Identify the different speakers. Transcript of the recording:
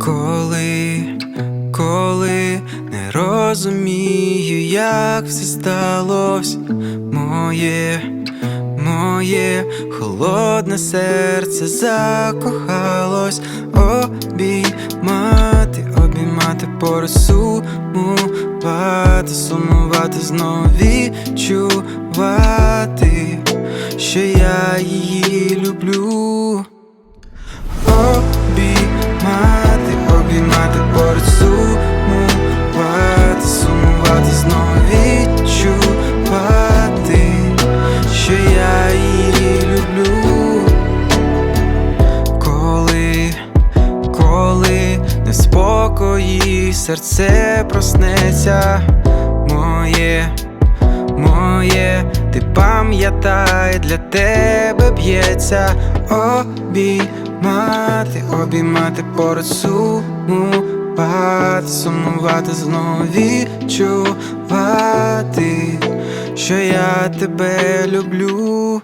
Speaker 1: Коли, коли не розумію, як все сталося, моє, моє холодне серце закохалось, обіймати, обіймати поруч сумувати, сумувати, знову відчувати, що я її люблю. Коли неспокої серце проснеться, моє, моє, ти пам'ятай, для тебе б'ється обіймати, обіймати поруч сумувати, сумувати, знову відчувати, що я тебе люблю.